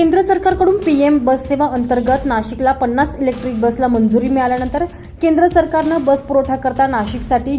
केंद्र सरकारकडून पीएम बस सेवा अंतर्गत नाशिकला पन्नास इलेक्ट्रिक बसला मंजुरी मिळाल्यानंतर केंद्र सरकारनं बस पुरवठा करता नाशिकसाठी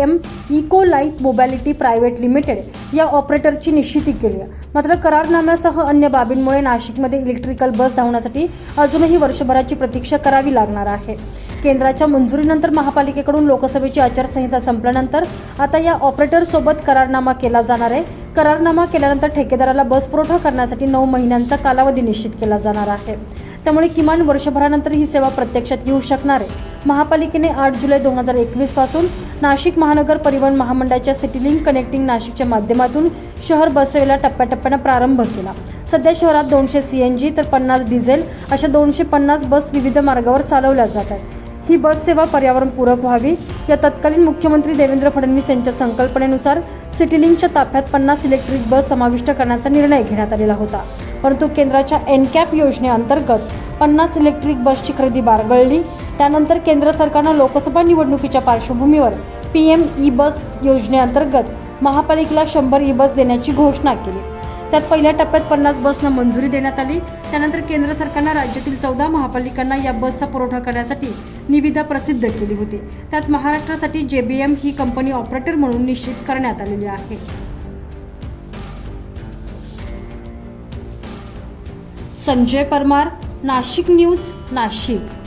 M eco light mobility private limited या ऑपरेटरची निश्चिती केली आहे. मात्र करारनाम्यासह अन्य बाबींमुळे नाशिकमध्ये इलेक्ट्रिकल बस धावण्यासाठी अजूनही वर्षभराची प्रतीक्षा करावी लागणार आहे. केंद्राच्या मंजुरीनंतर महापालिकेकडून लोकसभेची आचारसंहिता संपल्यानंतर आता या ऑपरेटरसोबत करारनामा केला जाणार आहे. करारनामा केल्यानंतर ठेकेदाराला बस पुरवठा करण्यासाठी नऊ महिन्यांचा कालावधी निश्चित केला जाणार आहे. त्यामुळे किमान वर्षभरानंतर ही सेवा प्रत्यक्षात येऊ शकणार आहे. महापालिकेने आठ जुलै दोन हजार एकवीसपासून नाशिक महानगर परिवहन महामंडळाच्या सिटी लिंक कनेक्टिंग नाशिकच्या माध्यमातून शहर बस सेवेला टप्प्याटप्प्यानं प्रारंभ केला. सध्या शहरात दोनशे सीएनजी तर पन्नास डिझेल अशा दोनशे पन्नास बस विविध मार्गावर चालवल्या जात आहेत. ही बस सेवा पर्यावरणपूरक व्हावी या तत्कालीन मुख्यमंत्री देवेंद्र फडणवीस यांच्या संकल्पनेनुसार सिटीलिंकच्या ताफ्यात पन्नास इलेक्ट्रिक बस समाविष्ट करण्याचा निर्णय घेण्यात आलेला होता. परंतु केंद्राच्या एनकॅप योजनेअंतर्गत पन्नास इलेक्ट्रिक बसची खरेदी बारगळली. त्यानंतर केंद्र सरकारनं लोकसभा निवडणुकीच्या पार्श्वभूमीवर पी एम ई बस योजनेअंतर्गत महापालिकेला शंभर ई बस देण्याची घोषणा केली. त्यात पहिल्या टप्प्यात पन्नास बसना मंजुरी देण्यात आली. त्यानंतर केंद्र सरकारनं राज्यातील चौदा महापालिकांना या बसचा पुरवठा करण्यासाठी निविदा प्रसिद्ध केली होती. त्यात महाराष्ट्रासाठी जेबीएम ही कंपनी ऑपरेटर म्हणून निश्चित करण्यात आलेली आहे. संजय परमार नाशिक न्यूज नाशिक.